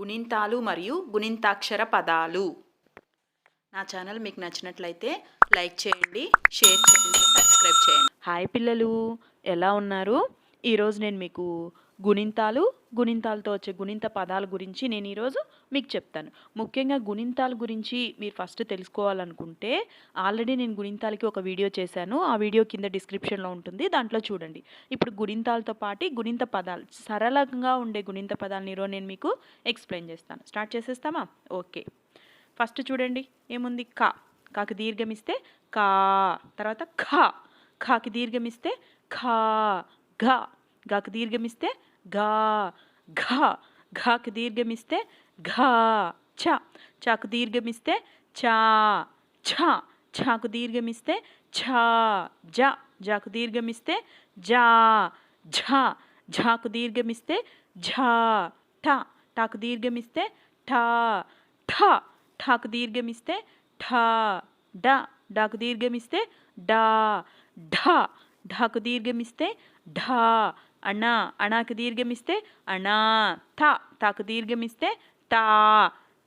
గుణింతాలు మరియు గుణింతాక్షర పదాలు. నా ఛానల్ మీకు నచ్చినట్లయితే లైక్ చేయండి షేర్ చేయండి సబ్స్క్రైబ్ చేయండి. హాయ్ పిల్లలు ఎలా ఉన్నారు? ఈరోజు నేను మీకు గుణింతాలు గుణింతాలతో వచ్చే గుణింత పదాల గురించి నేను ఈరోజు మీకు చెప్తాను. ముఖ్యంగా గుణింతాల గురించి మీరు ఫస్ట్ తెలుసుకోవాలనుకుంటే ఆల్రెడీ నేను గుణింతాలకి ఒక వీడియో చేశాను. ఆ వీడియో కింద డిస్క్రిప్షన్లో ఉంటుంది. దాంట్లో చూడండి. ఇప్పుడు గుణింతాలతో పాటు గుణింత పదాలు సరళంగా ఉండే గుణింత పదాలను ఈరోజు నేను మీకు ఎక్స్ప్లెయిన్ చేస్తాను. స్టార్ట్ చేసేస్తామా? ఓకే. ఫస్ట్ చూడండి. ఏముంది? కా. కాకి దీర్ఘం ఇస్తే కా. తర్వాత ఖా కాకి దీర్ఘం ఇస్తే ఖా ఘ. గాకి దీర్ఘం ఇస్తే గా ఘ ఘాకి దీర్ఘం ఇస్తే ఘా చ చాకు దీర్ఘం ఇస్తే చా ఛ ఛాకు దీర్ఘం ఇస్తే ఛా జ జాకు దీర్ఘం ఇస్తే జా ఝ ఝాకు దీర్ఘం ఇస్తే ఝా ఠ టాకు దీర్ఘం ఇస్తే ఠా ఠ ఠాకు దీర్ఘం ఇస్తే ఠా డ డాకు దీర్ఘం ఇస్తే డా అణాకు దీర్ఘం అణా థ తాకు దీర్ఘమిస్తే తా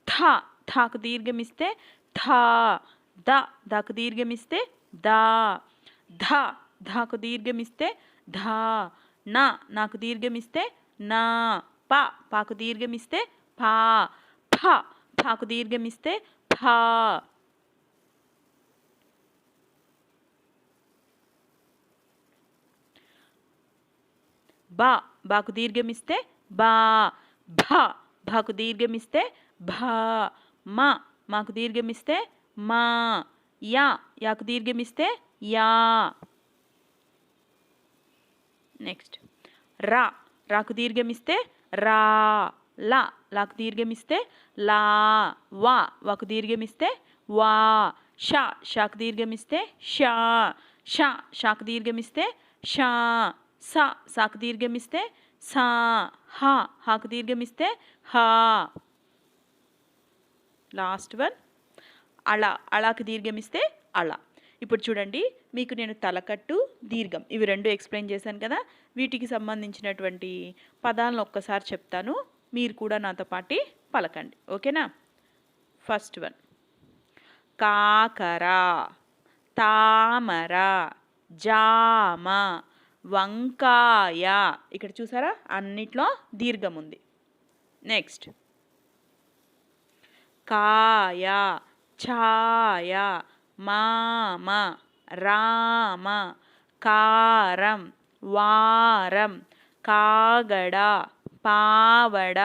థ థాకు దీర్ఘమిస్తే థా ద దాకు దీర్ఘమిస్తే దా ధ ధాకు దీర్ఘమిస్తే ధా నా నాకు దీర్ఘమిస్తే నా ప పాకు దీర్ఘమిస్తే పా ఫ ఫాకు దీర్ఘమిస్తే ఫా బా బాకు దీర్ఘమిస్తే బా భ భాకు దీర్ఘమిస్తే భా మా మాకు దీర్ఘమిస్తే మా యా యాకు దీర్ఘమిస్తే యా. నెక్స్ట్ రా రాకు దీర్ఘమిస్తే రా లా లాకు దీర్ఘమిస్తే లా వా వాకు దీర్ఘమిస్తే వా షా షాకు దీర్ఘమిస్తే షా షా షాకు దీర్ఘమిస్తే షా. సా సాకు దీర్ఘం ఇస్తే సా హా హాకు దీర్ఘం ఇస్తే హా. Last one. అళ అళాకు దీర్ఘం ఇస్తే అళ. ఇప్పుడు చూడండి మీకు నేను తలకట్టు దీర్ఘం ఇవి రెండు ఎక్స్ప్లెయిన్ చేశాను కదా వీటికి సంబంధించినటువంటి పదాలను ఒక్కసారి చెప్తాను. మీరు కూడా నాతో పాటి పలకండి. ఓకేనా? First one. కాకర తామర జామ వంకాయ. ఇక్కడ చూసారా? అన్నిట్లో దీర్ఘం ఉంది. నెక్స్ట్ కాయ ఛాయ మామ రామ కారం వారం కాగడ పావడ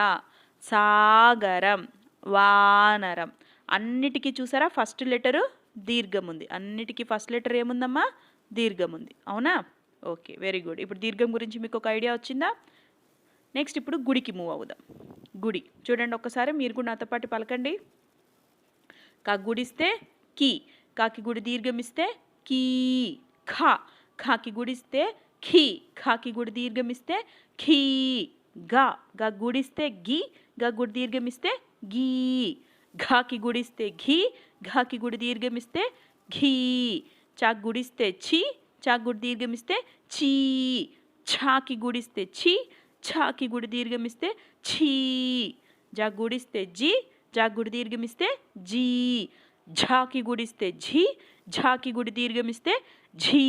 సాగరం వానరం. అన్నిటికీ చూసారా? ఫస్ట్ లెటరు దీర్ఘం ఉంది. అన్నిటికీ ఫస్ట్ లెటర్ ఏముందమ్మా? దీర్ఘం ఉంది. అవునా? ఓకే వెరీ గుడ్ ఇప్పుడు దీర్ఘం గురించి మీకు ఒక ఐడియా వచ్చిందా? నెక్స్ట్ ఇప్పుడు గుడికి మూవ్ అవుదాం. గుడి. చూడండి ఒక్కసారి మీరు కూడా నాతో పాటు పలకండి. కా గుడిస్తే కీ కాకి గుడి దీర్ఘం ఇస్తే కీ ఖా ఖాకి గుడిస్తే ఖీ ఖాకి గుడి దీర్ఘం ఇస్తే ఖీ గా గా గుడిస్తే గి గా గుడి దీర్ఘం ఇస్తే గీ ఘాకి గుడిస్తే ఘీ ఘాకి గుడి దీర్ఘం ఇస్తే ఘీ చాక్ గుడిస్తే ఛీ చాక్ గుడి దీర్ఘం ఇస్తే చీ ఛాకి గుడిస్తే ఛీ ఛాకి గుడి దీర్ఘం ఇస్తే ఛీ జా గుడిస్తే జీ జా గుడి దీర్ఘం ఇస్తే జీ ఝాకి గుడిస్తే ఝీ ఝాకి గుడి దీర్ఘం ఇస్తే ఝీ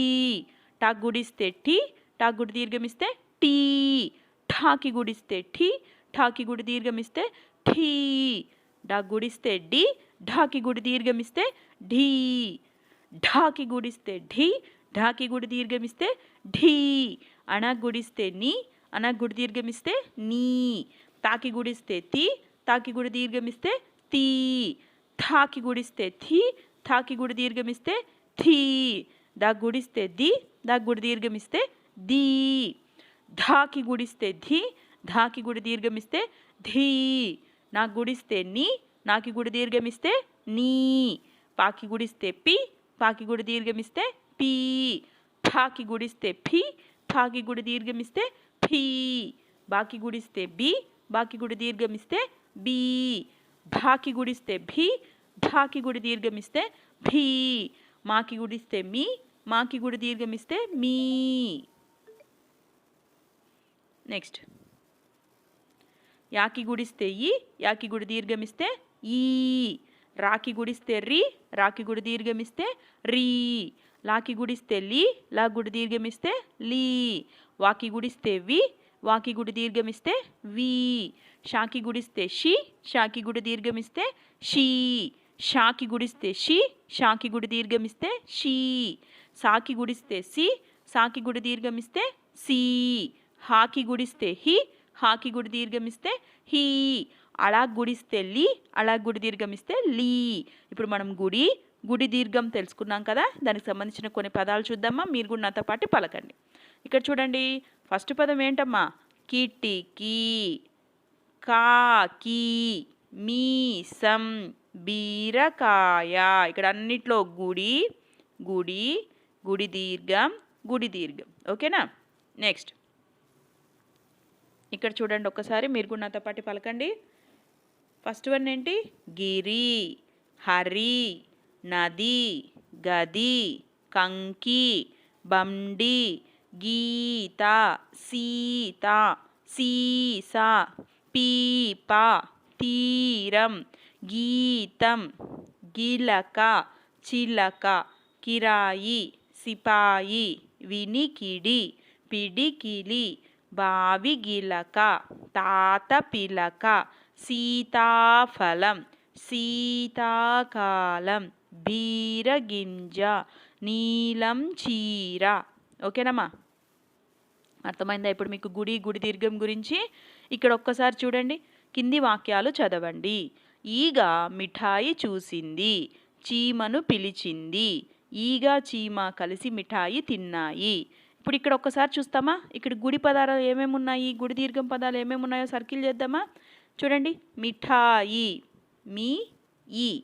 టాక్ గుడిస్తే టీ టాక్ గుడి దీర్ఘం ఇస్తే టీ ఠాకి గుడిస్తే ఠీ ఠాకి గుడి దీర్ఘం ఇస్తే ఠీ డా గుడిస్తే డి ఢాకి గుడి దీర్ఘం ఇస్తే ఢీ ఢాకి గుడిస్తే ఢీ ఢాకి గుడి దీర్ఘమిస్తే ఢీ అణక్ గుడిస్తే నీ అణక్ గుడి దీర్ఘమిస్తే నీ తాకి గుడిస్తే తి తాకి గుడి దీర్ఘమిస్తే తీ థాకి గుడిస్తే థీ థాకి గుడి దీర్ఘమిస్తే థీ దా గుడిస్తే ది దా గుడి దీర్ఘమిస్తే దీ ధాకి గుడిస్తే ధీ ధాకి గుడి దీర్ఘమిస్తే ధీ నాకు గుడిస్తే నీ నాకి గుడి దీర్ఘమిస్తే నీ పాకి గుడిస్తే పి పాకి గుడి దీర్ఘమిస్తే పీ. ఠాకి గుడిస్తే ఫీ ఠాకి గుడి దీర్ఘమిస్తే ఫీ బాకి గుడిస్తే బి బాకి గుడి దీర్ఘమిస్తే బీ. భాకి గుడిస్తే భీ ఢాకి గుడి దీర్ఘమిస్తే భీ. మాకి గుడిస్తే మీ మాకి గుడి దీర్ఘమిస్తే మీ. నెక్స్ట్. యాకి గుడిస్తే ఈ యాకి గుడి దీర్ఘమిస్తే ఈ. రాకి గుడిస్తే రి రాకి గుడి దీర్ఘమిస్తే రీ. లాకి గుడిస్తే లీ లా గుడి దీర్ఘమిస్తే లీ. వాకి గుడిస్తే వి వాకి గుడి దీర్ఘమిస్తే వి. షాకి గుడిస్తే షి షాకి గుడి దీర్ఘమిస్తే షీ. షాకి గుడిస్తే షి షాకి గుడి దీర్ఘమిస్తే షీ. సాకి గుడిస్తే సి సాకి గుడి దీర్ఘమిస్తే సి. హాకి గుడిస్తే హి హాకి గుడి దీర్ఘమిస్తే హీ. అలా గుడిస్తే లి అలా గుడి దీర్ఘమిస్తే లీ. ఇప్పుడు మనం గుడి గుడి దీర్ఘం తెలుసుకున్నాం కదా? దానికి సంబంధించిన కొన్ని పదాలు చూద్దామా? మీరు కూడా నాతో పాటు పలకండి. ఇక్కడ చూడండి ఫస్ట్ పదం ఏంటమ్మా? కిటికీ కాకి మీసం బీరకాయ. ఇక్కడ అన్నిట్లో గుడి గుడి గుడి దీర్ఘం గుడి దీర్ఘం. ఓకేనా? నెక్స్ట్. ఇక్కడ చూడండి ఒకసారి మీరు కూడా నాతో పాటు పలకండి. ఫస్ట్ వన్ ఏంటి? గిరి హరి. నది గది కంకి బండి గీత సీత సీస పీప తీరం గీతం గిలక చిలక కిరాయి సిపాయి వినికిడి పిడికిలి బావిగిలక తాత పిలక సీతాఫలం సీతాకాలం. బీరగింజ నీలం చీర. ఓకేనమ్మా? అర్థమైందా? ఇప్పుడు మీకు గుడి గుడి దీర్ఘం గురించి ఇక్కడ ఒక్కసారి చూడండి. కింది వాక్యాలు చదవండి. ఈగ మిఠాయి చూసింది చీమను పిలిచింది. ఈగ చీమ కలిసి మిఠాయి తిన్నాయి. ఇప్పుడు ఇక్కడ ఒక్కసారి చూస్తామా? ఇక్కడ గుడి పదాలు ఏమేమి ఉన్నాయి? గుడి దీర్ఘం పదాలు ఏమేమి ఉన్నాయో సర్కిల్ చేద్దామా? చూడండి. మిఠాయి మీ ఈ.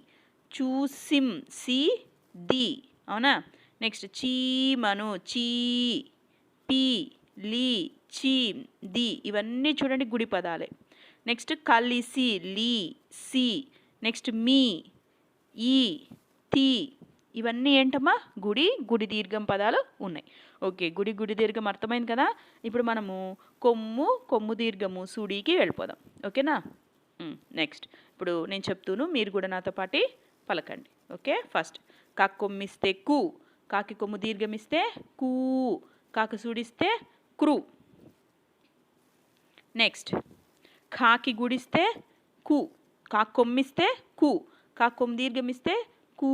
చూసిం సి ది. అవునా? నెక్స్ట్ చీమను చీ పి లీ చీమ్ ది. ఇవన్నీ చూడండి గుడి పదాలే. నెక్స్ట్ కలిసి లీ సి. నెక్స్ట్ మీ ఈ తి. ఇవన్నీ ఏంటమ్మా? గుడి గుడి దీర్ఘం పదాలు ఉన్నాయి. ఓకే గుడి గుడి దీర్ఘం అర్థమైంది కదా? ఇప్పుడు మనము కొమ్ము కొమ్ము దీర్ఘము సుడికి వెళ్ళిపోదాం. ఓకేనా నెక్స్ట్ hmm, ఇప్పుడు నేను చెప్తూను మీరు కూడా నాతో పాటి పలకండి. ఓకే? ఫస్ట్. కాకి కొమ్మిస్తే కు. కాకి కొమ్ము దీర్ఘమిస్తే కూ. కాకి సూడిస్తే క్రూ. నెక్స్ట్. కాకి గుడిస్తే కు. కాకి కొమ్మిస్తే కు. కాకి కొమ్ము దీర్ఘమిస్తే కూ.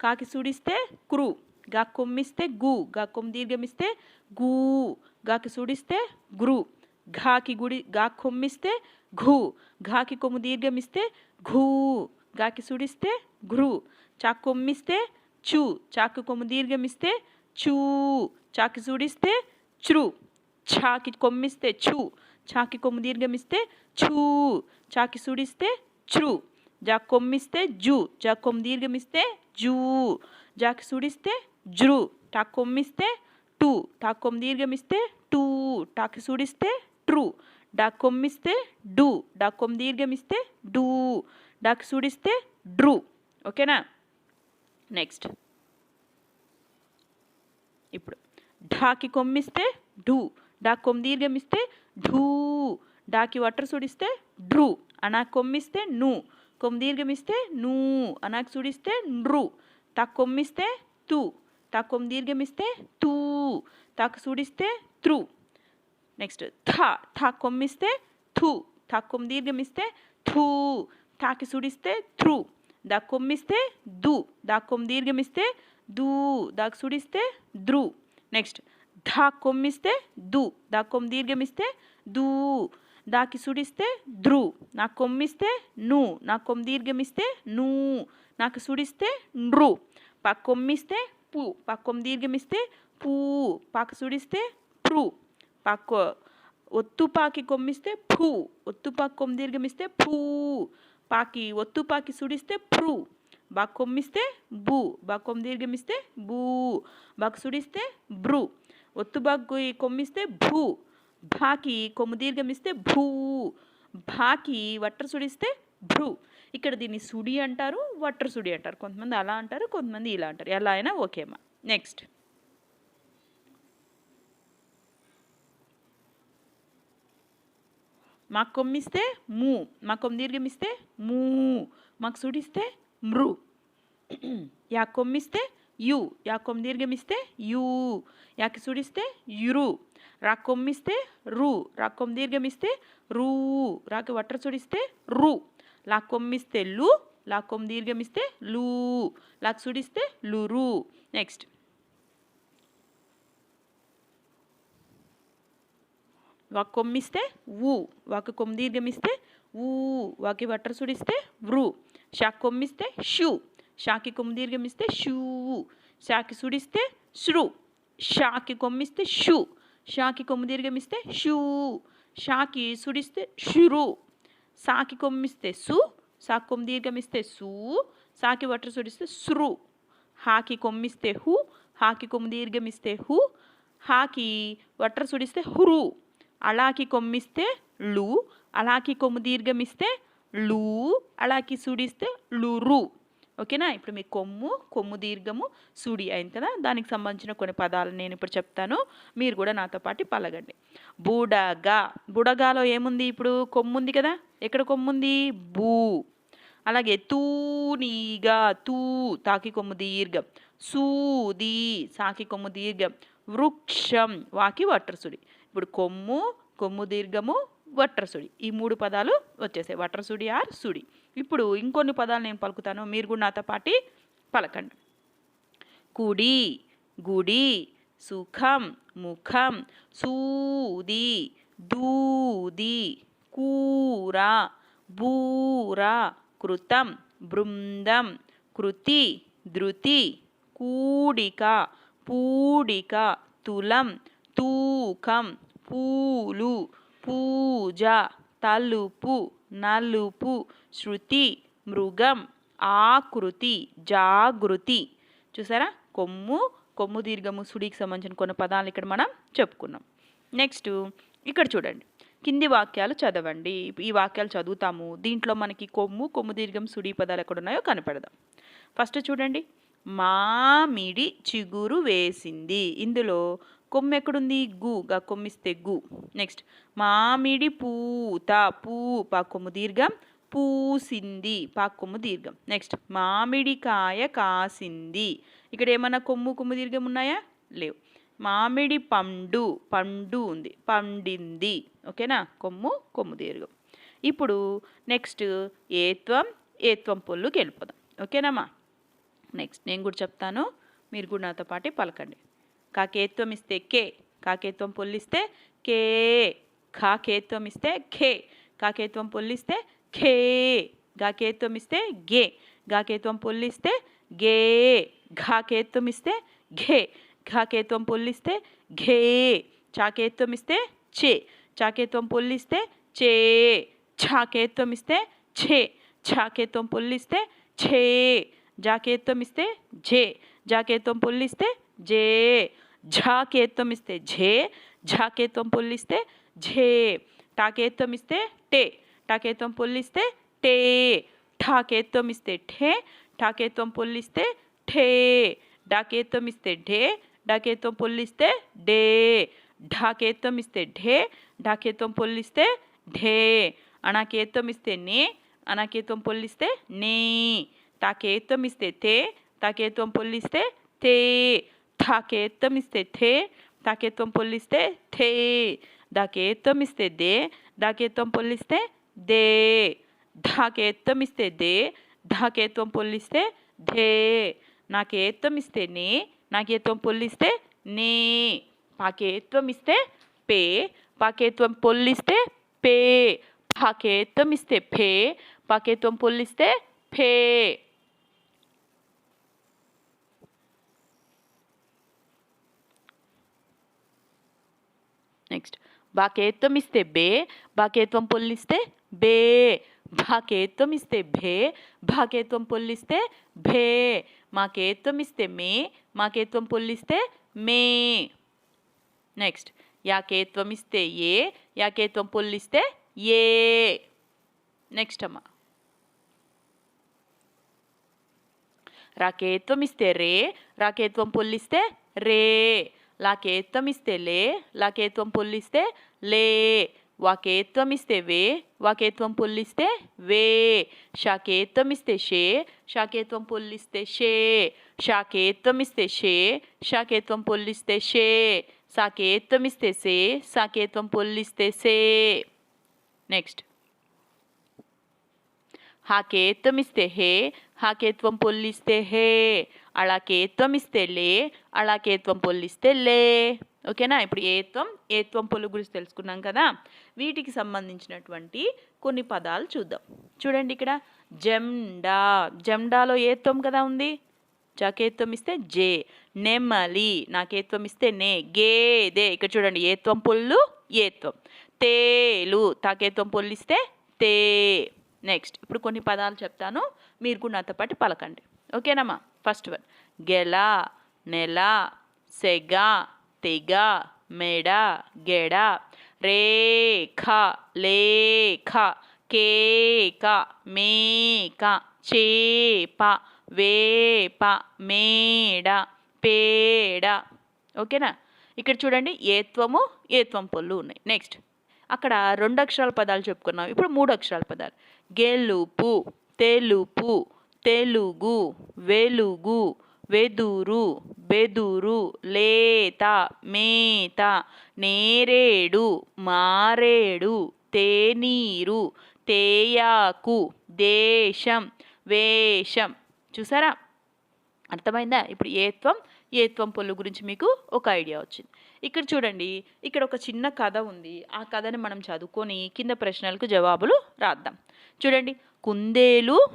కాకి సూడిస్తే క్రు. గా కొమ్మిస్తే గు. గా కొమ్ము దీర్ఘమిస్తే గూ. గాకి సూడిస్తే గ్రు. ఘాకి గుడి గా కొమ్మిస్తే ఘూ. ఘాకి కొమ్ము దీర్ఘమిస్తే ఘూ. గాకి సుడిస్తే ఘృ చాకు కొమ్మిస్తే చూ చాకు కొమ్ము దీర్ఘమిస్తే చూ చాకి సుడిస్తే చ్రు చాకి కొమ్మిస్తే చూ చాకి కొమ్ము దీర్ఘమిస్తే ఛూ చాకి సుడిస్తే చ్రు జా కొమ్మిస్తే జూ జా కొమ్ము దీర్ఘమిస్తే జూ జాకి సుడిస్తే జ్రు టా కొమ్మిస్తే టూ టా కొమ్ము దీర్ఘమిస్తే టూ టాకి సుడిస్తే ట్రూ డా కొమ్మిస్తే డూ డా కొమ్ము దీర్ఘమిస్తే డూ డాకి సూడిస్తే డ్రు ఓకేనా నెక్స్ట్ ఇప్పుడు ఢాకి కొమ్మిస్తే ఢూ డా కొమ్ము దీర్ఘమిస్తే ఢూ డాకి వాటర్ సుడిస్తే డ్రూ అనా కొమ్మిస్తే ను కొమ్ము దీర్ఘమిస్తే నూ అనాకి సుడిస్తే నృ తా కొమ్మిస్తే తు తా కొమ్ము దీర్ఘమిస్తే తూ తాకు సుడిస్తే త్రు నెక్స్ట్ థ థా కొమ్మిస్తే థు థా కొమ్ము దీర్ఘమిస్తే థూ థాకి సుడిస్తే త్రూ దా కొమ్మిస్తే దు దా కొమ్ము దీర్ఘమిస్తే దూ దాకు సుడిస్తే ద్రు నెక్స్ట్ ధా కొమ్మిస్తే దు దా కొమ్ము దీర్ఘమిస్తే దూ దాకి సుడిస్తే ధ్రు నాకు కొమ్మిస్తే ను నా కొమ్మ దీర్ఘమిస్తే నూ నాకు సుడిస్తే నృ పక్క కొమ్మిస్తే పు పక్క కొమ్ దీర్ఘమిస్తే పూ పాక సుడిస్తే ప్రు పక్క ఒత్తు పాకి కొమ్మిస్తే ఫూ ఒత్తు పాకి కొమ్మ దీర్ఘమిస్తే ఫూ పాకి ఒత్తు పాకి సుడిస్తే ప్రూ బాగా కొమ్మిస్తే బూ బాగా కొమ్ము దీర్ఘమిస్తే బూ బాకు సుడిస్తే బ్రూ ఒత్తు బాగు కొమ్మిస్తే భూ భాకి కొమ్ము దీర్ఘమిస్తే భూ భాకి వట్ర సుడిస్తే భ్రూ ఇక్కడ దీన్ని సుడి అంటారు వట్ర సుడి అంటారు. కొంతమంది అలా అంటారు కొంతమంది ఇలా అంటారు. ఎలా అయినా ఓకేమా. నెక్స్ట్. మాకు కొమ్మిస్తే మూ మా కొమ్ము దీర్ఘమిస్తే మూ మాకు సుడిస్తే మృ యా కొమ్మిస్తే యు యా కొమ్ము దీర్ఘమిస్తే యూ యాకి సుడిస్తే యురు రా కొమ్మిస్తే రు రా కొమ్ము దీర్ఘమిస్తే రూ రాకి వట్ర సుడిస్తే రు లా కొమ్మిస్తే లు లా కొమ్ము దీర్ఘమిస్తే లూ లాక్ సుడిస్తే లురు నెక్స్ట్ వాక్ కొమ్మిస్తే ఊ వాకి కొమ్ము దీర్ఘమిస్తే ఊ వాకి వట్ర సుడిస్తే వ్రూ షాక్ కొమ్మిస్తే షూ. షాకి కొమ్ము దీర్ఘమిస్తే షూ. షాకి సుడిస్తే శ్రు షాకి కొమ్మిస్తే షు. షాకి కొమ్ము దీర్ఘమిస్తే షూ. షాకి సుడిస్తే షురు సాకి కొమ్మిస్తే సు. సాకి కొమ్మి దీర్ఘమిస్తే సూ. సాకి వట్ర సుడిస్తే శ్రు హాకి కొమ్మిస్తే హు. హాకి కొమ్ము దీర్ఘమిస్తే హు. హాకి వట్ర సుడిస్తే హురు అలాకి కొమ్మిస్తే లు అలాకి కొమ్ము దీర్ఘమిస్తే లూ అలాకి సుడిస్తే లురు. ఓకేనా? ఇప్పుడు మీ కొమ్ము కొమ్ము దీర్ఘము సుడి అయింది కదా దానికి సంబంధించిన కొన్ని పదాలు నేను ఇప్పుడు చెప్తాను. మీరు కూడా నాతో పాటు పలగండి. బుడగా. బుడగాలో ఏముంది ఇప్పుడు? కొమ్ము ఉంది కదా? ఎక్కడ కొమ్ము ఉంది బూ. అలాగే తూనీగా తూ తాకి కొమ్ము దీర్ఘం. సూది సాకి కొమ్ము దీర్ఘం. వృక్షం వాకి వట్రసుడి ఇప్పుడు కొమ్ము కొమ్ము దీర్ఘము వట్రసుడి ఈ మూడు పదాలు వచ్చేసాయి. వట్రసుడి ఆర్ సుడి. ఇప్పుడు ఇంకొన్ని పదాలు నేను పలుకుతాను. మీరు కూడా నాతో పాటి పలకండి. కుడి గుడి సుఖం ముఖం సూది దూది కూర బూర కృతం బృందం కృతి ధృతి కూడిక పూడిక తులం తూకం పూలు పూజ తలుపు నలుపు శృతి మృగం ఆకృతి జాగృతి. చూసారా? కొమ్ము కొమ్ము దీర్ఘము సుడికి సంబంధించిన కొన్ని పదాలు ఇక్కడ మనం చెప్పుకున్నాం. నెక్స్ట్ ఇక్కడ చూడండి. కింది వాక్యాలు చదవండి. ఈ వాక్యాలు చదువుతాము. దీంట్లో మనకి కొమ్ము కొమ్ము దీర్ఘం సుడి పదాలు ఎక్కడ ఉన్నాయో కనపడదాం. ఫస్ట్ చూడండి. మామిడి చిగురు వేసింది. ఇందులో కొమ్ము ఎక్కడుంది గు. గా కొమ్మిస్తే గు. నెక్స్ట్. మామిడి పూత. పూ. పా కొమ్ము దీర్ఘం. పూసింది. పా కొమ్ము దీర్ఘం. నెక్స్ట్. మామిడికాయ కాసింది. ఇక్కడ ఏమన్నా కొమ్ము కొమ్ము దీర్ఘం ఉన్నాయా? లేవు. మామిడి పండు. పండు ఉంది. పండింది. ఓకేనా? కొమ్ము కొమ్ము దీర్ఘం. ఇప్పుడు నెక్స్ట్ ఏత్వం ఏత్వం పొల్లుకి వెళ్ళిపోదాం. ఓకేనమ్మా? నెక్స్ట్ నేను కూడా చెప్తాను. మీరు కూడా నాతో పాటు పలకండి. కాకేత్వం ఇస్తే కే. కాకేత్వం పొల్లిస్తే కే. కాకేత్వం ఇస్తే ఖే కాకేత్వం పొల్లిస్తే ఖే గాకేత్వం ఇస్తే గే. గాకేత్వం పొల్లిస్తే గే. ఘాకేత్వం ఇస్తే ఘే. ఘాకేత్వం పొల్లిస్తే ఘే. చాకేత్వం ఇస్తే చే. చాకేత్వం పొల్లిస్తే చే. ఛాకేత్వం ఇస్తే ఛే. ఛాకేత్వం పొల్లిస్తే ఛే. జాకేత్వం ఇస్తే జే. జాకేత్వం పొల్లిస్తే జే. ఝాకేత్వం ఇస్తే ఝే ఝాకేత్వం పొల్లిస్తే ఝే టాకేత్వం ఇస్తే టే టాకేత్వం పొల్లిస్తే టే ఠాకేత్వం ఇస్తే ఠే ఠాకేత్వం పొల్లిస్తే ఠే డాకేత్వం ఇస్తే ఢే డాకేత్వం పొల్లిస్తే డే ఢాకేత్వం ఇస్తే ఢే ఢాకేత్వం పొల్లిస్తే ఢే అణాకేత్వం ఇస్తే నే అనాకేత్వం పొల్లిస్తే నే తాకేత్వం ఇస్తే తే తాకేత్వం పొల్లిస్తే తే థాకేత్వం ఇస్తే థే తాకేత్వం పొల్లిస్తే థే దాకేత్వం ఇస్తే దే దాకేత్వం పొల్లిస్తే దే ధాకేత్వం ఇస్తే దే ధాకేత్వం పొల్లిస్తే ధే నాకేత్వం ఇస్తే నే నాకేత్వం పొల్లిస్తే నే పాకేత్వం ఇస్తే పే పాకేత్వం పొల్లిస్తే పే పాకేత్వం ఇస్తే ఫే పాకేత్వం పొల్లిస్తే ఫే నెక్స్ట్ బాకేత్వం ఇస్తే బే బాకేత్వం పొల్లిస్తే బే భాకేత్వం ఇస్తే భే భాకేత్వం పొల్లిస్తే భే మాకేత్వం ఇస్తే మే మాకేత్వం పొల్లిస్తే మే నెక్స్ట్ యాకేత్వం ఇస్తే ఏ యాకేత్వం పొల్లిస్తే ఏ నెక్స్ట్ అమ్మ రాకేత్వం ఇస్తే రే రాకేత్వం పొల్లిస్తే రే లాకేత్వం ఇస్తే లే లాకేత్వం పుల్లిస్తే లే వాకేత్వం ఇస్తే వే వాకేత్వం పుల్లిస్తే వే శాకేత్వం ఇస్తే షే శాకేత్వం పుల్లిస్తే షే శాకేత్వం ఇస్తే షే శాకేత్వం పుల్లిస్తే షే సాకేత్వం ఇస్తే సే సాకేత్వం పుల్లిస్తే సే నెక్స్ట్ హాకేత్వం ఇస్తే హే హాకేత్వం పుల్లిస్తే హే అళాకేత్వం ఇస్తే లే అళాకేత్వం పొల్లిస్తే లే ఓకేనా? ఇప్పుడు ఏత్వం ఏత్వం పొల్లు గురించి తెలుసుకున్నాం కదా? వీటికి సంబంధించినటువంటి కొన్ని పదాలు చూద్దాం. చూడండి ఇక్కడ. జెండా జెండాలో ఏత్వం కదా ఉంది? చాకేత్వం ఇస్తే జే. నెమ్మలి నాకేత్వం ఇస్తే నే గేదే ఇక్కడ చూడండి. ఏత్వం పొల్లు ఏత్వం. తేలు. తాకేత్వం పొల్లిస్తే తే. నెక్స్ట్. ఇప్పుడు కొన్ని పదాలు చెప్తాను. మీరు కూడా నాతో పాటు పలకండి. ఓకేనమ్మా? First one. గెల నెల సెగ తెగ మెడ గెడ. రేఖ లేఖ కేక మేక చేప వేప మేడ పేడ. ఓకేనా? ఇక్కడ చూడండి ఏత్వము ఏత్వం పొల్లు ఉన్నాయి. నెక్స్ట్ అక్కడ రెండు అక్షరాల పదాలు చెప్పుకున్నాం. ఇప్పుడు మూడు అక్షరాల పదాలు. గెలుపు తెలుపు తెలుగు వెలుగు వెదురు బెదురు లేత మేత నేరేడు మారేడు తేనీరు తేయాకు దేశం వేషం. చూసారా? అర్థమైందా? ఇప్పుడు ఏత్వం ఏత్వం పొల్లు గురించి మీకు ఒక ఐడియా వచ్చింది. ఇక్కడ చూడండి ఇక్కడ ఒక చిన్న కథ ఉంది. ఆ కథని మనం చదువుకొని కింద ప్రశ్నలకు జవాబులు రాద్దాం. చూడండి కుందేలు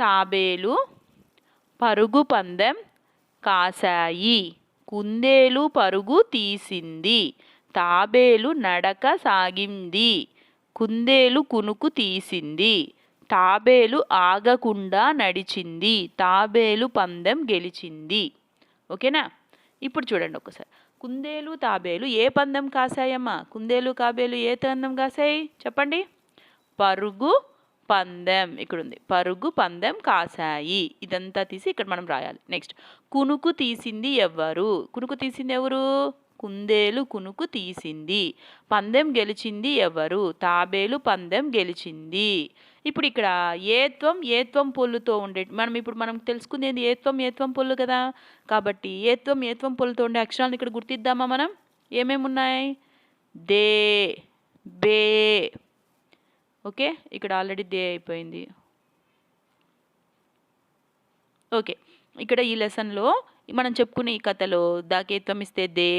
తాబేలు పరుగు పందెం కాశాయి. కుందేలు పరుగు తీసింది. తాబేలు నడక సాగింది. కుందేలు కునుకు తీసింది. తాబేలు ఆగకుండా నడిచింది. తాబేలు పందెం గెలిచింది. ఓకేనా? ఇప్పుడు చూడండి ఒకసారి కుందేలు తాబేలు ఏ పందెం కాసాయమ్మా కుందేలు కాబేలు ఏ పందెం కాసాయి చెప్పండి. పరుగు పందెం ఇక్కడ ఉంది పరుగు పందెం కాసాయి. ఇదంతా తీసి ఇక్కడ మనం రాయాలి. నెక్స్ట్ కునుకు తీసింది ఎవరు? కునుకు తీసింది ఎవరు? కుందేలు కునుకు తీసింది. పందెం గెలిచింది ఎవరు? తాబేలు పందెం గెలిచింది. ఇప్పుడు ఇక్కడ ఏత్వం ఏత్వం పొల్లుతో ఉండే మనం ఇప్పుడు మనం తెలుసుకునేది ఏత్వం ఏత్వం పొల్లు కదా? కాబట్టి ఏత్వం ఏత్వం పొల్లుతో ఉండే అక్షరాలను ఇక్కడ గుర్తిద్దామా మనం? ఏమేమి ఉన్నాయి దే బే ఓకే? ఇక్కడ ఆల్రెడీ దే అయిపోయింది. ఓకే. ఇక్కడ ఈ లెసన్లో మనం చెప్పుకునే ఈ కథలో దాకేత్వం ఇస్తే దే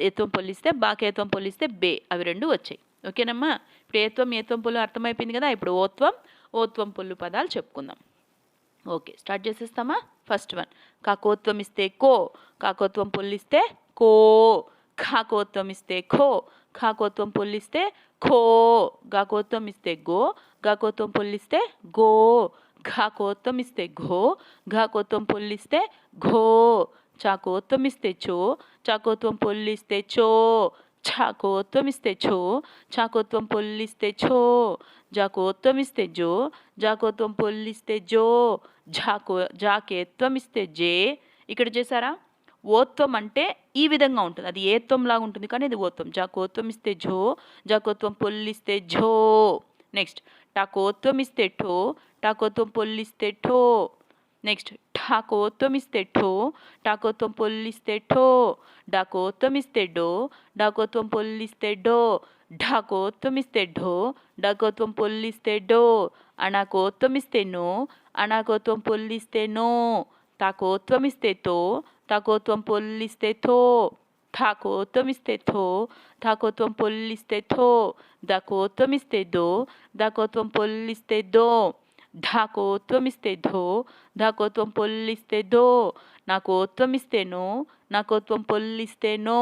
ఏత్వం పొలిస్తే బాకేత్వం పొలిస్తే బే అవి రెండు వచ్చాయి. ఓకేనమ్మా? ఇప్పుడు ఏత్వం ఏత్వం పొల్లు అర్థమైపోయింది కదా? ఇప్పుడు ఓత్వం ఓత్వం పొల్లు పదాలు చెప్పుకుందాం. ఓకే స్టార్ట్ చేసేస్తామా? ఫస్ట్ వన్ కాకోత్వం ఇస్తే కో కాకోత్వం పొల్లిస్తే కో. కాకోత్వం ఇస్తే ఖో ఖాకోత్వం పొల్లిస్తే ఖో గాకోత్వం ఇస్తే గో గాకోత్వం పొల్లిస్తే గో ఘాకోత్వం ఇస్తే ఘో ఘాకోత్వం పొల్లిస్తే ఘో చాకోత్వం ఇస్తే చో చాకోత్వం పొల్లిస్తే చో చాకోత్వం ఇస్తే ఛో చాకోత్వం పొల్లిస్తే ఛో జాకోత్వం ఇస్తే జో జాకోత్వం పొల్లిస్తే జో జాకో జాకేత్వం ఇస్తే జే ఇక్కడ చేశారా ఓత్వం అంటే ఈ విధంగా ఉంటుంది. అది ఏత్వం లాగా ఉంటుంది కానీ ఇది ఓత్వం. జాకోత్వం ఇస్తే ఝో జాకోత్వం పొల్లిస్తే ఝో. నెక్స్ట్ టాకోత్వం ఇస్తే ఠో టాకోత్వం పొల్లిస్తే ఠో. నెక్స్ట్ ఠాకోత్వం ఇస్తే ఠో టాకోత్వం పొల్లిస్తే ఠో. డాకోత్వం ఇస్తే డో డాకోత్వం పొల్లిస్తే డో ఢాకోత్వం ఇస్తే ఢో డాకోత్వం పొల్లిస్తే డో అనాకోత్వం ఇస్తే నో అనాకోత్వం పొల్లిస్తే నో. తాకోత్వం ఇస్తే తో తాకోత్వం పొల్లిస్తే థో ఠాకోత్వం ఇస్తే థో ఠాకోత్వం పొల్లిస్తే థో దకోత్వం ఇస్తే దో దకోత్వం పొల్లిస్తే దో ఢాకోత్వం ఇస్తే ధో ఢాకోత్వం పొల్లిస్తే దో నాకోత్వం ఇస్తే నో నాకోత్వం పొల్లిస్తే నో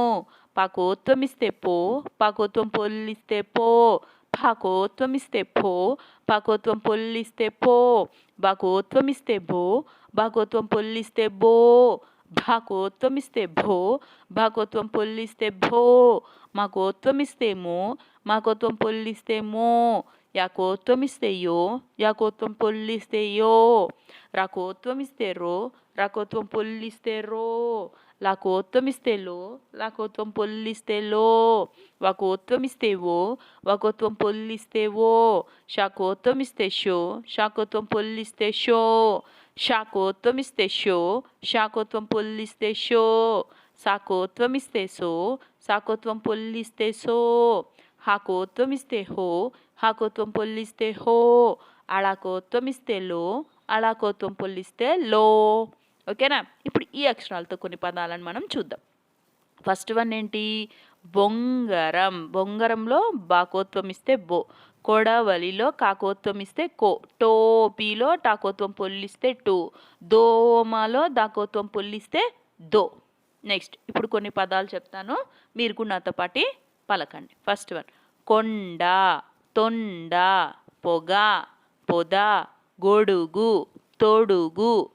పాకోత్వం ఇస్తే పో పాకోత్వం పొల్లిస్తే పో పాకోత్వం ఇస్తే పో పాకోత్వం పొల్లిస్తే భాకోత్వం ఇస్తే భో భాకోత్వం పొల్లిస్తే భో మాకోత్వం ఇస్తే మో మాకోత్వం పొల్లిస్తే మో యాకోత్వం ఇస్తే యో యాకోత్వం పొల్లిస్తే యో రాకోత్వం ఇస్తే రో రాకోత్వం పొల్లిస్తే రో లాకోత్వం ఇస్తే లో లాకోత్వం పొల్లిస్తే లో వాకోత్వం ఇస్తే ఓ వాకోత్వం పొల్లిస్తే ఓ శాకోత్వం ఇస్తే షో శాకోత్వం పొల్లిస్తే షో శాకోత్వం ఇస్తే షో శాకోత్వం పొల్లిస్తే షో సాకోత్వం ఇస్తే సో సాకోత్వం పొల్లిస్తే సో హాకోత్వం ఇస్తే హో హాకోత్వం పొల్లిస్తే హో అళాకోత్వం ఇస్తే లో అళాకోత్వం పొల్లిస్తే లో ఓకేనా? ఇప్పుడు ఈ అక్షరాలతో కొన్ని పదాలను మనం చూద్దాం. ఫస్ట్ వన్ ఏంటి? బొంగరం. బొంగరంలో బాకోత్వం ఇస్తే బో. కొడవలిలో కాకోత్వం ఇస్తే కో టోపీలో టాకోత్వం పొల్లిస్తే టో దోమలో దాకోత్వం పొల్లిస్తే దో. నెక్స్ట్ ఇప్పుడు కొన్ని పదాలు చెప్తాను. మీరు కూడా నాతో పాటి పలకండి. ఫస్ట్ వన్ కొండ తొండ పొగ పొద గొడుగు తొడుగు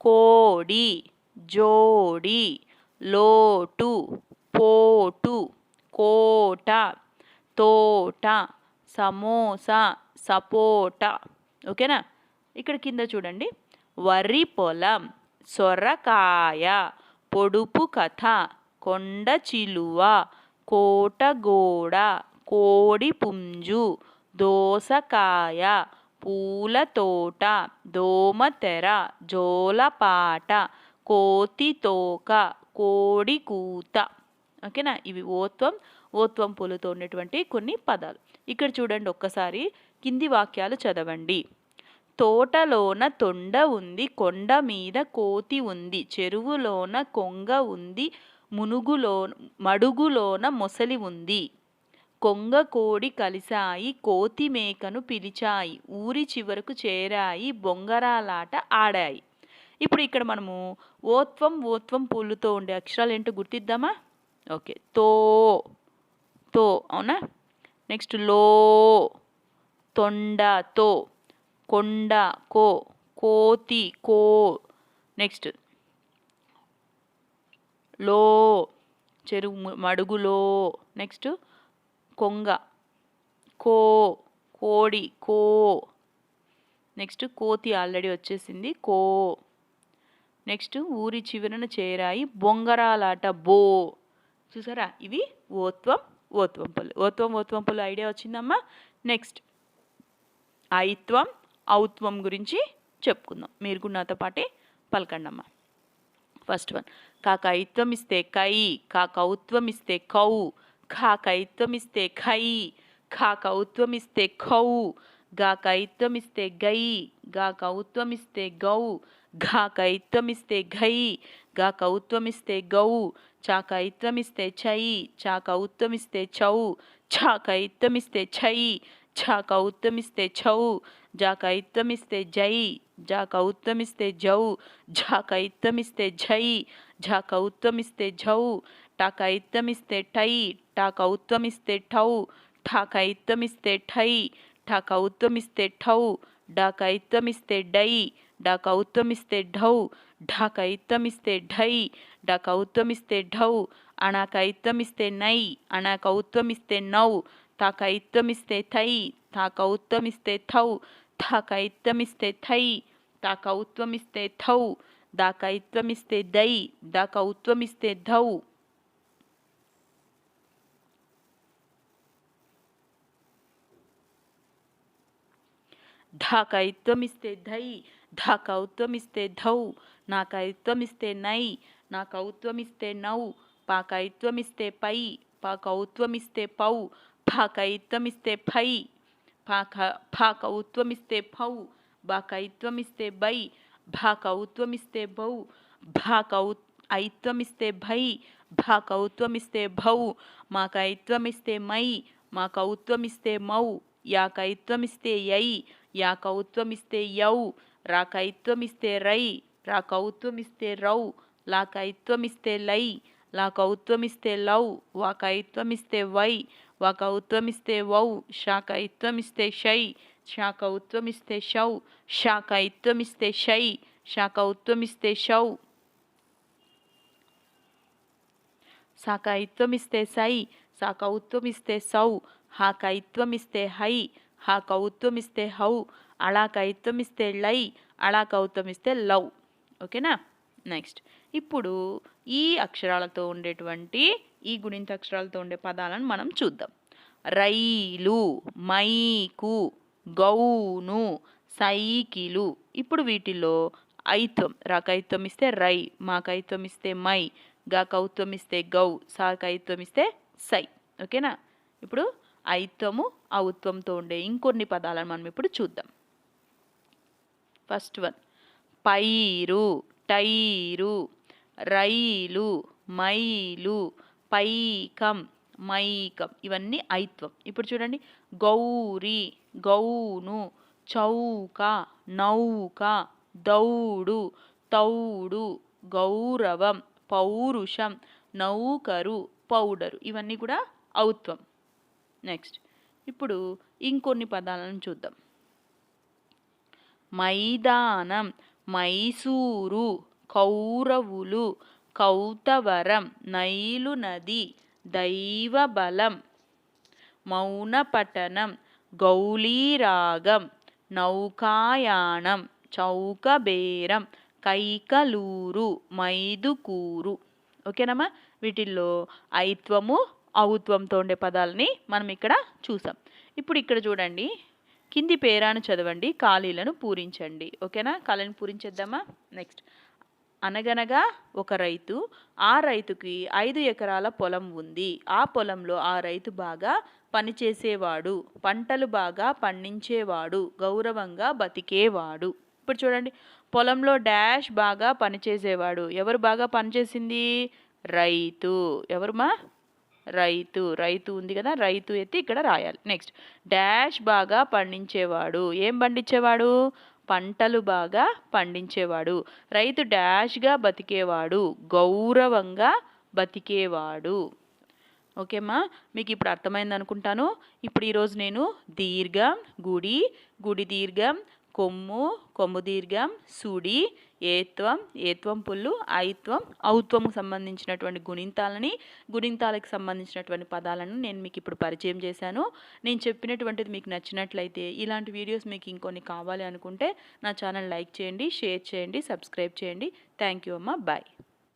కోడి జోడి లోటు పోటు కోట తోట. సమోసా సపోటా. ఓకేనా? ఇక్కడ కింద చూడండి. వరి పొలం సొరకాయ పొడుపు కథ కొండ చిలువ కోటగోడ కోడి పుంజు దోసకాయ పూల తోట దోమతెర జోలపాట కోతి తోక కోడి కూత. ఓకేనా? ఇవి ఓత్వం ఓత్వం పూలతో ఉన్నటువంటి కొన్ని పదాలు. ఇక్కడ చూడండి ఒక్కసారి కింది వాక్యాలు చదవండి. తోటలోన తొండ ఉంది కొండ మీద కోతి ఉంది చెరువులోన కొంగ ఉంది మునుగులో మడుగులోన మొసలి ఉంది. కొంగ కోడి కలిశాయి కోతి మేకను పిలిచాయి ఊరి చివరకు చేరాయి బొంగరాలాట ఆడాయి. ఇప్పుడు ఇక్కడ మనము ఓత్వం ఓత్వం పూలుతో ఉండే అక్షరాలు ఏంటో గుర్తిద్దామా? ఓకే. తో తో అవునా? నెక్స్ట్లో తొండ తో కొండ కో కోతి కో నెక్స్ట్. లో చెరువు మడుగులో నెక్స్ట్. కొంగ కో కోడి కో నెక్స్ట్. కోతి ఆల్రెడీ వచ్చేసింది కో. నెక్స్ట్ ఊరి చివరన చేరాయి బొంగరాలాట బో. చూసారా? ఇవి ఓత్వం ఓత్వం పళ్ళు ఓత్వం ఓత్వం పళ్ళు ఐడియా వచ్చిందమ్మా? నెక్స్ట్ ఐత్వం ఔత్వం గురించి చెప్పుకుందాం. మీరు కూడా నాతో పాటే పలకండి అమ్మా ఫస్ట్ వన్ కాకైత్వం ఇస్తే కై కాకౌత్వం ఇస్తే కౌ ఖాకైత్వం ఇస్తే ఖై ఖాకౌత్వం ఇస్తే ఖౌ గాకైత్వం ఇస్తే గై గాకౌత్వం ఇస్తే గౌ ఘాకైత్వం ఇస్తే ఘై గాకౌత్వం ఇస్తే గౌ చాకైత్వం ఇస్తే చై చాకౌత్వం ఇస్తే చౌ ఛాకైత్వం ఇస్తే ఛై ఛాకౌత్వం ఇస్తే ఛౌ జాకైత్వం ఇస్తే జై జాకౌత్వం ఇస్తే జౌ ఝాకైత్వం ఇస్తే ఝై ఝాకౌత్వం ఇస్తే ఝౌ టాకైత్వం ఇస్తే టై టాకౌత్వం ఇస్తే ఠౌ ఠాకైత్వం ఇస్తే ఠై ఠాకౌత్వం ఇస్తే ఠౌ డాకైత్వం ఇస్తే డై డాకౌత్వం ఇస్తే ఢౌ ఢాకైత్వం ఇస్తే ఢై డాకౌత్వం ఇస్తే ఢౌ అణాకైత్వం ఇస్తే నై అణాకౌత్వం ఇస్తే నౌ తాకైత్వం ఇస్తే థై తాకౌత్వం ఇస్తే థౌ థాకైత్వం ఇస్తే థై తాకౌత్వం ఇస్తే థౌ దాకైత్వం ఇస్తే దై దాకౌత్వం ఇస్తే ధౌ. ఢాకైత్వం ఇస్తే ధై ధాకౌత్వం కౌత్వమిస్తే ధౌ నా ఇస్తే నై నా కౌత్వమిస్తే నౌ పా కైత్వమిస్తే పై పా కౌత్వమిస్తే పౌ పాకైత్వం కైత్వమిస్తే ఫై పాక పాకౌత్వం ఇస్తే ఫౌ బా కైత్వమిస్తే బై భా కౌత్వమిస్తే బౌ భా కౌ ఐత్వమిస్తే భై భా కౌత్వమిస్తే భౌ మా కైత్వమిస్తే మై మా కౌత్వమిస్తే మౌ యా కైత్వమిస్తే యై యా కౌత్వమిస్తే యౌ రాకైత్వమిస్తే రై రాకౌత్వమిస్తే రౌ లాకైత్వమిస్తే లై లాకౌత్వమిస్తే లౌ వాకైత్వమిస్తే వై వాకౌత్వమిస్తే వౌ శాకైత్వమిస్తే షై శాకౌత్వమిస్తే షౌ శాకైత్వమిస్తే షై శాకౌత్వమిస్తే షౌ సాకైత్వమిస్తే సై సాకౌత్వమిస్తే సౌ హాకైత్వమిస్తే హై హాకౌత్వమిస్తే హౌ అలా ఇస్తే లై అలా ఇస్తే లవ్ ఓకేనా? నెక్స్ట్. ఇప్పుడు ఈ అక్షరాలతో ఉండేటువంటి ఈ గుణింత అక్షరాలతో ఉండే పదాలను మనం చూద్దాం. Rail mike gown cycle. ఇప్పుడు వీటిలో ఐత్వం రకైత్వం ఇస్తే రై మాకైత్వం ఇస్తే మై గకౌత్వం ఇస్తే గౌ సాకైత్వం ఇస్తే సై. ఓకేనా? ఇప్పుడు ఐత్వము ఔత్వంతో ఉండే ఇంకొన్ని పదాలను మనం ఇప్పుడు చూద్దాం. First one. పైరు టైరు రైలు మైలు పైకం మైకం. ఇవన్నీ ఐత్వం. ఇప్పుడు చూడండి. గౌరి గౌను చౌక నౌక దౌడు తౌడు గౌరవం పౌరుషం నౌకరు పౌడరు. ఇవన్నీ కూడా ఔత్వం. నెక్స్ట్. ఇప్పుడు ఇంకొన్ని పదాలను చూద్దాం. మైదానం మైసూరు కౌరవులు కౌతవరం నైలు నది దైవబలం మౌనపఠనం గౌలీరాగం నౌకాయానం చౌకబేరం కైకలూరు మైదుకూరు. ఓకేనమ్మా? వీటిల్లో ఐత్వము ఔత్వంతో ఉండే పదాలని మనం ఇక్కడ చూసాం. ఇప్పుడు ఇక్కడ చూడండి. కింది పేరాను చదవండి ఖాళీలను పూరించండి. ఓకేనా? ఖాళీలను పూరించేద్దామా? నెక్స్ట్. అనగనగా ఒక రైతు ఆ రైతుకి ఐదు ఎకరాల పొలం ఉంది. ఆ పొలంలో ఆ రైతు బాగా పనిచేసేవాడు పంటలు బాగా పండించేవాడు గౌరవంగా బతికేవాడు. ఇప్పుడు చూడండి పొలంలో డాష్ బాగా పనిచేసేవాడు. ఎవరు బాగా పనిచేసింది? రైతు. ఎవరుమా రైతు రైతు ఉంది కదా రైతు ఎత్తి ఇక్కడ రాయాలి. నెక్స్ట్ డాష్ బాగా పండించేవాడు. ఏం పండించేవాడు? పంటలు బాగా పండించేవాడు. రైతు డాష్గా బతికేవాడు. గౌరవంగా బతికేవాడు. ఓకేమ్మా మీకు ఇప్పుడు అర్థమైంది అనుకుంటాను. ఇప్పుడు ఈరోజు నేను దీర్ఘం గుడి గుడి దీర్ఘం కొమ్ము కొమ్ము దీర్ఘం సుడి ఏత్వం ఏత్వం పుల్లు ఐత్వం ఔత్వం సంబంధించినటువంటి గుణింతాలని గుణింతాలకు సంబంధించినటువంటి పదాలను నేను మీకు ఇప్పుడు పరిచయం చేశాను. నేను చెప్పినటువంటిది మీకు నచ్చినట్లయితే ఇలాంటి వీడియోస్ మీకు ఇంకొన్ని కావాలి అనుకుంటే నా ఛానల్ లైక్ చేయండి షేర్ చేయండి సబ్స్క్రైబ్ చేయండి. థ్యాంక్ యూ అమ్మ. బాయ్.